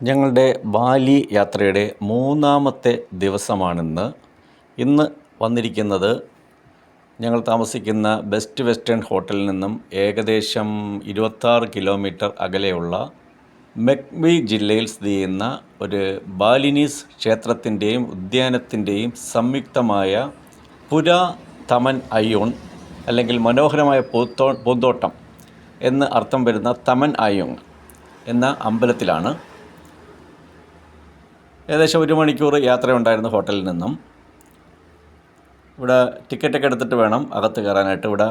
ഞങ്ങളുടെ ബാലി യാത്രയുടെ മൂന്നാമത്തെ ദിവസമാണിന്ന്. ഇന്ന് വന്നിരിക്കുന്നത് ഞങ്ങൾ താമസിക്കുന്ന ബെസ്റ്റ് വെസ്റ്റേൺ ഹോട്ടലിൽ നിന്നും ഏകദേശം ഇരുപത്താറ് കിലോമീറ്റർ അകലെയുള്ള മെക്ബി ജില്ലയിൽ സ്ഥിതി ചെയ്യുന്ന ഒരു ബാലിനീസ് ക്ഷേത്രത്തിന്റെയും ഉദ്യാനത്തിന്റെയും സംയുക്തമായ പുര തമൻ അയ്യോൺ അല്ലെങ്കിൽ മനോഹരമായ പൂത്തോ പൂന്തോട്ടം എന്ന് അർത്ഥം വരുന്ന തമൻ അയ്യോൺ എന്ന അമ്പലത്തിലാണ് ഏകദേശം ഒരു മണിക്കൂർ യാത്രയുണ്ടായിരുന്നു ഹോട്ടലിൽ നിന്നും. ഇവിടെ ടിക്കറ്റൊക്കെ എടുത്തിട്ട് വേണം അകത്ത് കയറാനായിട്ട്. ഇവിടെ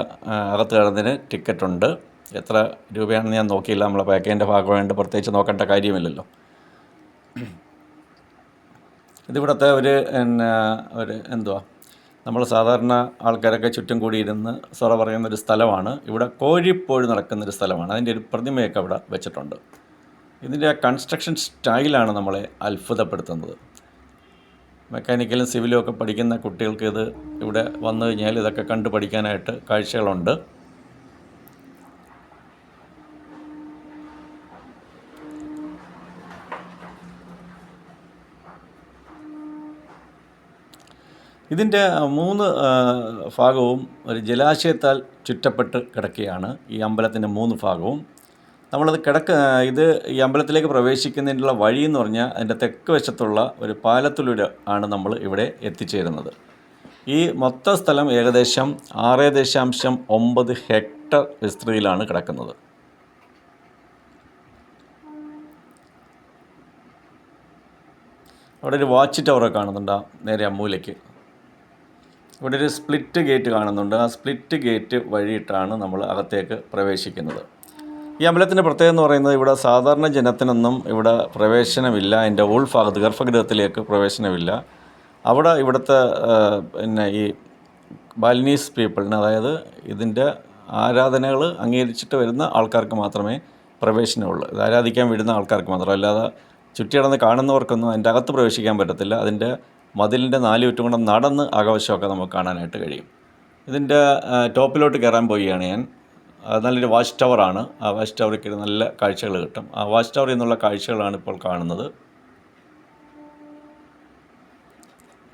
അകത്ത് കയറുന്നതിന് ടിക്കറ്റുണ്ട്. എത്ര രൂപയാണെന്ന് ഞാൻ നോക്കിയില്ല. നമ്മളെ പാക്കേജിന്റെ ഭാഗമായിട്ട് പ്രത്യേകിച്ച് നോക്കേണ്ട കാര്യമില്ലല്ലോ. ഇതിവിടുത്തെ ഒരു പിന്നെ ഒരു എന്തുവാ? നമ്മൾ സാധാരണ ആൾക്കാരൊക്കെ ചുറ്റും കൂടിയിരുന്ന് സൊറ പറയുന്ന ഒരു സ്ഥലമാണ്. ഇവിടെ കോഴിപ്പോഴ് നടക്കുന്നൊരു സ്ഥലമാണ്. അതിന്റെ ഒരു പ്രതിമയൊക്കെ അവിടെ വെച്ചിട്ടുണ്ട്. ഇതിന്റെ ആ കൺസ്ട്രക്ഷൻ സ്റ്റൈലാണ് നമ്മളെ അത്ഭുതപ്പെടുത്തുന്നത്. മെക്കാനിക്കലും സിവിലും ഒക്കെ പഠിക്കുന്ന കുട്ടികൾക്ക് ഇത് ഇവിടെ വന്നു കഴിഞ്ഞാൽ ഇതൊക്കെ കണ്ടു പഠിക്കാനായിട്ട് കാഴ്ചകളുണ്ട്. ഇതിന്റെ മൂന്ന് ഭാഗവും ഒരു ജലാശയത്താൽ ചുറ്റപ്പെട്ട് കിടക്കുകയാണ്. ഈ അമ്പലത്തിന്റെ മൂന്ന് ഭാഗവും. നമ്മളത് കിടക്ക ഇത് ഈ അമ്പലത്തിലേക്ക് പ്രവേശിക്കുന്നതിനുള്ള വഴി എന്ന് പറഞ്ഞാൽ അതിന്റെ തെക്ക് വശത്തുള്ള ഒരു പാലത്തിലൂടെ ആണ് നമ്മൾ ഇവിടെ എത്തിച്ചേരുന്നത്. ഈ മൊത്ത സ്ഥലം ഏകദേശം ആറ് ദശാംശം ഒമ്പത് ഹെക്ടർ വിസ്തൃതിയിലാണ് കിടക്കുന്നത്. അവിടെ ഒരു വാച്ച് ടവർ കാണുന്നുണ്ട് നേരെ അമ്മൂലയ്ക്ക്. ഇവിടെ ഒരു സ്പ്ലിറ്റ് ഗേറ്റ് കാണുന്നുണ്ട്. ആ സ്പ്ലിറ്റ് ഗേറ്റ് വഴിയിട്ടാണ് നമ്മൾ അകത്തേക്ക് പ്രവേശിക്കുന്നത്. ഈ അമ്പലത്തിന്റെ പ്രത്യേകത എന്ന് പറയുന്നത് ഇവിടെ സാധാരണ ജനത്തിനൊന്നും ഇവിടെ പ്രവേശനമില്ല. അതിന്റെ ഉൾഭാഗത്ത് ഗർഭഗൃഹത്തിലേക്ക് പ്രവേശനമില്ല. അവിടെ ഇവിടുത്തെ പിന്നെ ഈ ബാലിനീസ് പീപ്പിളിന് അതായത് ഇതിന്റെ ആരാധനകൾ അംഗീകരിച്ചിട്ട് വരുന്ന ആൾക്കാർക്ക് മാത്രമേ പ്രവേശനമുള്ളൂ. ഇത് ആരാധിക്കാൻ വിടുന്ന ആൾക്കാർക്ക് മാത്രം. അല്ലാതെ ചുറ്റിടന്ന് കാണുന്നവർക്കൊന്നും അതിന്റെ അകത്ത് പ്രവേശിക്കാൻ പറ്റത്തില്ല. അതിന്റെ മതിലിന്റെ നാല് ചുറ്റും കൂടെ നടന്ന് ആകാശമൊക്കെ നമുക്ക് കാണാനായിട്ട് കഴിയും. ഇതിന്റെ ടോപ്പിലോട്ട് കയറാൻ പോവുകയാണ് ഞാൻ. നല്ലൊരു വാച്ച് ടവറാണ്. ആ വാച്ച് ടവറിൽ കയറി നല്ല കാഴ്ചകൾ കിട്ടും. ആ വാച്ച് ടവറിൽ നിന്നുള്ള കാഴ്ചകളാണ് ഇപ്പോൾ കാണുന്നത്.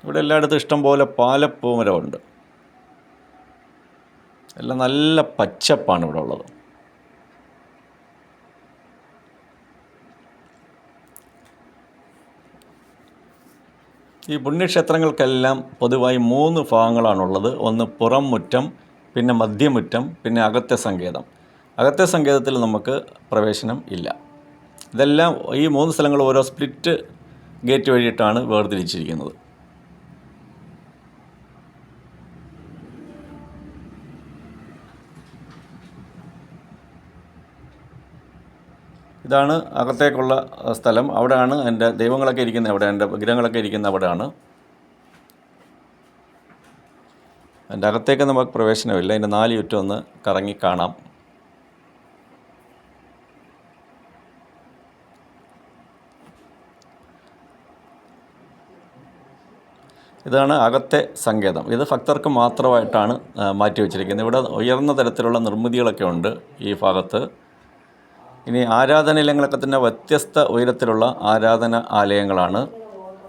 ഇവിടെ എല്ലായിടത്തും ഇഷ്ടം പോലെ പാലപ്പൂമരമുണ്ട് എല്ലാം നല്ല പച്ചപ്പാണ് ഇവിടെ ഉള്ളത്. ഈ പുണ്യക്ഷേത്രങ്ങൾക്കെല്ലാം പൊതുവായി മൂന്ന് ഭാഗങ്ങളാണുള്ളത്. ഒന്ന് പുറം മുറ്റം പിന്നെ മധ്യമുറ്റം പിന്നെ അകത്തെ സങ്കേതം. അകത്തെ സങ്കേതത്തിൽ നമുക്ക് പ്രവേശനം ഇല്ല. ഇതെല്ലാം ഈ മൂന്ന് സ്ഥലങ്ങൾ ഓരോ സ്പ്ലിറ്റ് ഗേറ്റ് വഴിയിട്ടാണ് വേർതിരിച്ചിരിക്കുന്നത്. ഇതാണ് അകത്തേക്കുള്ള സ്ഥലം. അവിടെയാണ് എന്റെ ദൈവങ്ങളൊക്കെ ഇരിക്കുന്നത്. അവിടെ എന്റെ വിഗ്രഹങ്ങളൊക്കെ ഇരിക്കുന്ന അവിടെയാണ്. എന്റെ അകത്തേക്ക് നമുക്ക് പ്രവേശനമില്ല. അതിന്റെ നാല് ചുറ്റും ഒന്ന് കറങ്ങി കാണാം. ഇതാണ് അകത്തെ സങ്കേതം. ഇത് ഭക്തർക്ക് മാത്രമായിട്ടാണ് മാറ്റി വച്ചിരിക്കുന്നത്. ഇവിടെ ഉയർന്ന തരത്തിലുള്ള നിർമ്മിതികളൊക്കെ ഉണ്ട് ഈ ഭാഗത്ത്. ഇനി ആരാധനാലയങ്ങളൊക്കെ തന്നെ വ്യത്യസ്ത ഉയരത്തിലുള്ള ആരാധന ആലയങ്ങളാണ്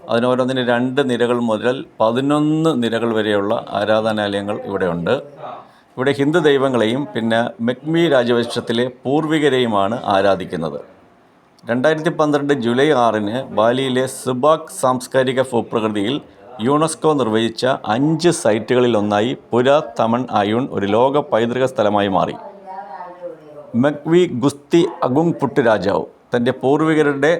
അതിനോരോന്നിന് രണ്ട് നിരകൾ മുതൽ പതിനൊന്ന് നിരകൾ വരെയുള്ള ആരാധനാലയങ്ങൾ ഇവിടെയുണ്ട്. ഇവിടെ ഹിന്ദു ദൈവങ്ങളെയും പിന്നെ മെക്മി രാജവംശത്തിലെ പൂർവികരെയുമാണ് ആരാധിക്കുന്നത്. രണ്ടായിരത്തി പന്ത്രണ്ട് ജൂലൈ ആറിന് ബാലിയിലെ സുബാക് സാംസ്കാരിക ഭൂപ്രകൃതിയിൽ യുനെസ്കോ നിർവഹിച്ച അഞ്ച് സൈറ്റുകളിലൊന്നായി പുര തമൺ അയുൺ ഒരു ലോക പൈതൃക സ്ഥലമായി മാറി. മെക്വി ഗുസ്തി അഗുങ് പുട്ട് രാജാവ് തന്റെ പൂർവികരുടെ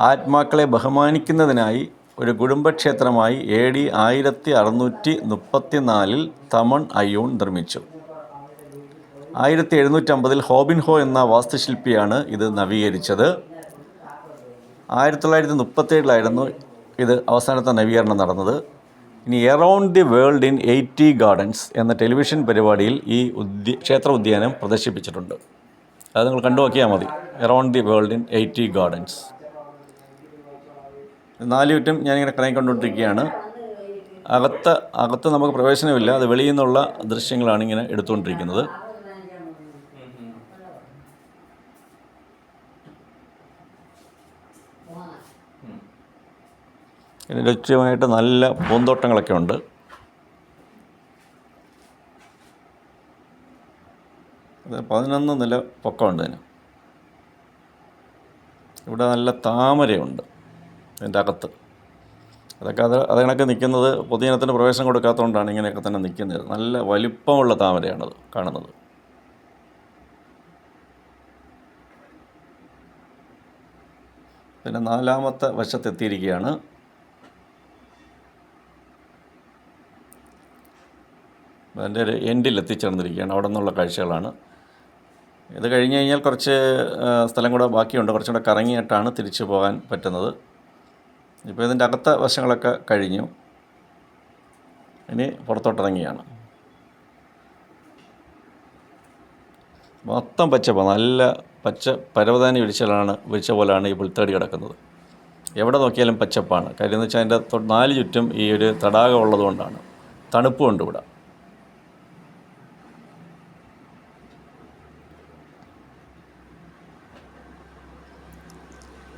ആത്മാക്കളെ ബഹുമാനിക്കുന്നതിനായി ഒരു കുടുംബക്ഷേത്രമായി എ ഡി ആയിരത്തി അറുന്നൂറ്റി മുപ്പത്തി നാലിൽ തമൺ അയ്യൂൺ നിർമ്മിച്ചു. ആയിരത്തി എഴുന്നൂറ്റമ്പതിൽ ഹോബിൻ ഹോ എന്ന വാസ്തുശില്പിയാണ് ഇത് നവീകരിച്ചത്. ആയിരത്തി തൊള്ളായിരത്തി മുപ്പത്തേഴിലായിരുന്നു ഇത് അവസാനത്തെ നവീകരണം നടന്നത്. ഇനി around the world in eighty gardens എന്ന ടെലിവിഷൻ പരിപാടിയിൽ ഈ ഉദ്യ ക്ഷേത്ര ഉദ്യാനം പ്രദർശിപ്പിച്ചിട്ടുണ്ട്. അത് നിങ്ങൾ കണ്ടു നോക്കിയാൽ മതി. Around the world in eighty gardens നാല് ചുറ്റും ഞാനിങ്ങനെ കറങ്ങിക്കൊണ്ടിരിക്കുകയാണ്. അകത്ത് അകത്ത് നമുക്ക് പ്രവേശനമില്ല. അത് വെളിയിൽ നിന്നുള്ള ദൃശ്യങ്ങളാണ് ഇങ്ങനെ എടുത്തുകൊണ്ടിരിക്കുന്നത്. ലക്ഷ്യമായിട്ട് നല്ല പൂന്തോട്ടങ്ങളൊക്കെ ഉണ്ട്. പതിനൊന്ന് നില പൊക്കമുണ്ട് ഇതിന്. ഇവിടെ നല്ല താമരയുണ്ട്. ഇതിന്റെ അകത്ത് അതൊക്കെ അത് അത് കണക്ക് നിൽക്കുന്നത് പൊതുജനത്തിന് പ്രവേശനം കൊടുക്കാത്തതുകൊണ്ടാണ് ഇങ്ങനെയൊക്കെ തന്നെ നിൽക്കുന്നത്. നല്ല വലിപ്പമുള്ള താമരയാണത് കാണുന്നത്. പിന്നെ നാലാമത്തെ വശത്തെത്തിയിരിക്കുകയാണ്. അതിന്റെ ഒരു എൻഡിൽ എത്തിച്ചേർന്നിരിക്കുകയാണ്. അവിടെ നിന്നുള്ള കാഴ്ചകളാണ്. ഇത് കഴിഞ്ഞ് കഴിഞ്ഞാൽ കുറച്ച് സ്ഥലം കൂടെ ബാക്കിയുണ്ട്. കുറച്ചും കൂടെ കറങ്ങിയിട്ടാണ് തിരിച്ചു പോകാൻ പറ്റുന്നത്. ഇപ്പോൾ ഇതിന്റെ അകത്ത വശങ്ങളൊക്കെ കഴിഞ്ഞു. ഇനി പുറത്തോട്ടിറങ്ങിയാണ്. മൊത്തം പച്ചപ്പ് നല്ല പച്ച പരവതാനി വിരിച്ചാലാണ് വിരിച്ച പോലെയാണ് ഈ പുൽത്തടി കിടക്കുന്നത്. എവിടെ നോക്കിയാലും പച്ചപ്പാണ്. കാര്യം എന്ന് വെച്ചാൽ അതിന്റെ നാല് ചുറ്റും ഈ ഒരു തടാകം ഉള്ളതുകൊണ്ടാണ്. തണുപ്പുമുണ്ട് ഇവിടെ.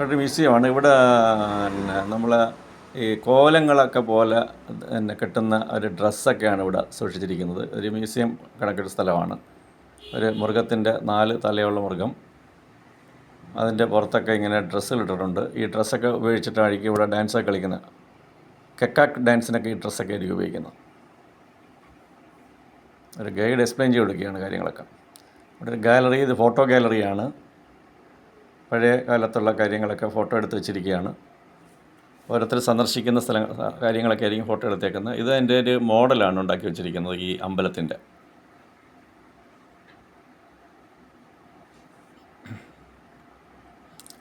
ഒരു മ്യൂസിയമാണ് ഇവിടെ പിന്നെ നമ്മൾ ഈ കോലങ്ങളൊക്കെ പോലെ പിന്നെ കിട്ടുന്ന ഒരു ഡ്രസ്സൊക്കെയാണ് ഇവിടെ സൂക്ഷിച്ചിരിക്കുന്നത്. ഒരു മ്യൂസിയം കണക്കൊരു സ്ഥലമാണ്. ഒരു മൃഗത്തിന്റെ നാല് തലയുള്ള മൃഗം. അതിന്റെ പുറത്തൊക്കെ ഇങ്ങനെ ഡ്രസ്സുകൾ ഇട്ടിട്ടുണ്ട്. ഈ ഡ്രസ്സൊക്കെ ഉപയോഗിച്ചിട്ടായിരിക്കും ഇവിടെ ഡാൻസൊക്കെ കളിക്കുന്നത്. കെക്കാക്ക് ഡാൻസിനൊക്കെ ഈ ഡ്രസ്സൊക്കെ ആയിരിക്കും ഉപയോഗിക്കുന്നത്. ഒരു ഗൈഡ് എക്സ്പ്ലെയിൻ ചെയ്ത് കൊടുക്കുകയാണ് കാര്യങ്ങളൊക്കെ. ഇവിടെ ഒരു ഗാലറി ഇത് ഫോട്ടോ ഗാലറിയാണ്. പഴയ കാലത്തുള്ള കാര്യങ്ങളൊക്കെ ഫോട്ടോ എടുത്ത് വെച്ചിരിക്കുകയാണ്. ഓരോരുത്തർ സന്ദർശിക്കുന്ന സ്ഥല കാര്യങ്ങളൊക്കെ ആയിരിക്കും ഫോട്ടോ എടുത്തേക്കുന്നത്. ഇത് എന്റെ ഒരു മോഡലാണ് ഉണ്ടാക്കി വെച്ചിരിക്കുന്നത് ഈ അമ്പലത്തിന്റെ.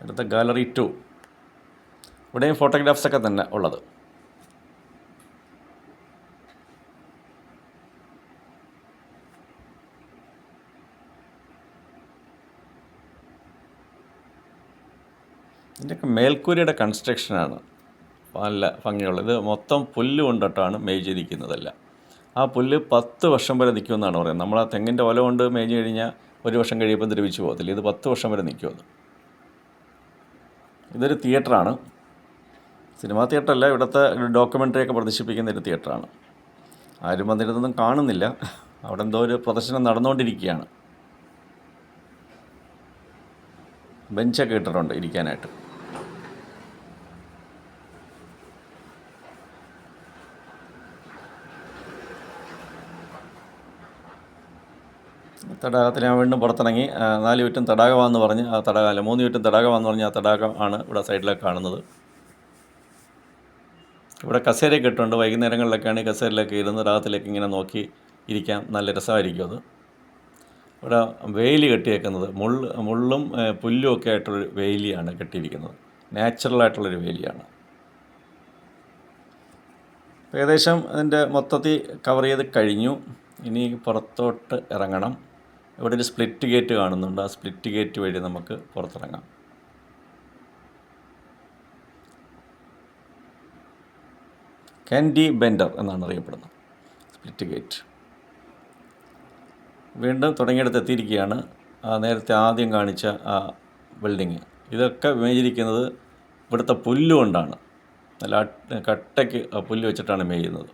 അടുത്ത ഗാലറി ടു. ഇവിടെയും ഫോട്ടോഗ്രാഫ്സൊക്കെ തന്നെ ഉള്ളത്. ഇതിന്റെയൊക്കെ മേൽക്കൂരയുടെ കൺസ്ട്രക്ഷനാണ് നല്ല ഭംഗിയുള്ളത് ഇത് മൊത്തം പുല്ല് കൊണ്ടിട്ടാണ് മേയ്തിരിക്കുന്നതല്ല ആ പുല്ല് പത്ത് വർഷം വരെ നിൽക്കുമെന്നാണ് പറയുന്നത്. നമ്മൾ ആ തെങ്ങിന്റെ ഒല കൊണ്ട് മേഞ്ഞ് കഴിഞ്ഞാൽ ഒരു വർഷം കഴിയുമ്പോൾ ദ്രവിച്ചു പോകത്തില്ല. ഇത് പത്ത് വർഷം വരെ നിൽക്കുമെന്ന് ഇതൊരു തിയേറ്ററാണ് സിനിമാ തിയേറ്ററല്ല ഇവിടുത്തെ ഡോക്യുമെന്ററി ഒക്കെ പ്രദർശിപ്പിക്കുന്ന ഒരു തിയേറ്ററാണ് ആരും വന്നിരുന്നൊന്നും കാണുന്നില്ല. അവിടെ എന്തോ ഒരു പ്രദർശനം നടന്നുകൊണ്ടിരിക്കുകയാണ്. ബെഞ്ചൊക്കെ ഇട്ടിട്ടുണ്ട് ഇരിക്കാനായിട്ട്. തടാകത്തിൽ ഞാൻ വീണ്ടും പുറത്തിറങ്ങി. നാല് ചുറ്റും തടാകമാണെന്ന് പറഞ്ഞ് ആ തടാകം അല്ല മൂന്ന് ചുറ്റും തടാകമാണെന്ന് പറഞ്ഞ് ആ തടാകം ആണ് ഇവിടെ സൈഡിലൊക്കെ കാണുന്നത്. ഇവിടെ കസേരയൊക്കെ ഇട്ടുണ്ട്. വൈകുന്നേരങ്ങളിലൊക്കെയാണ് ഈ കസേരയിലൊക്കെ ഇരുന്ന് രാഗത്തിലേക്ക് ഇങ്ങനെ നോക്കി ഇരിക്കാൻ നല്ല രസമായിരിക്കും അത്. ഇവിടെ വേലി കെട്ടിയേക്കുന്നത്. മുള്ള് മുള്ളും പുല്ലും ഒക്കെ ആയിട്ടുള്ളൊരു വേലിയാണ് കെട്ടിയിരിക്കുന്നത്. നാച്ചുറലായിട്ടുള്ളൊരു വേലിയാണ്. ഏകദേശം അതിന്റെ മൊത്തത്തിൽ കവർ ചെയ്ത് കഴിഞ്ഞു. ഇനി പുറത്തോട്ട് ഇറങ്ങണം. ഇവിടെ ഒരു സ്പ്ലിറ്റ് ഗേറ്റ് കാണുന്നുണ്ട്. ആ സ്പ്ലിറ്റ് ഗേറ്റ് വഴി നമുക്ക് പുറത്തിറങ്ങാം. കാൻഡി ബെൻഡർ എന്നാണ് അറിയപ്പെടുന്നത്. സ്പ്ലിറ്റ് ഗേറ്റ് വീണ്ടും തുടങ്ങിയെടുത്ത് എത്തിയിരിക്കുകയാണ്. നേരത്തെ ആദ്യം കാണിച്ച ആ ബിൽഡിങ് ഇതൊക്കെ മേഞ്ഞിരിക്കുന്നത് ഇവിടുത്തെ പുല്ലുകൊണ്ടാണ് നല്ല കട്ടയ്ക്ക് പുല്ല് വെച്ചിട്ടാണ് മേയുന്നത്.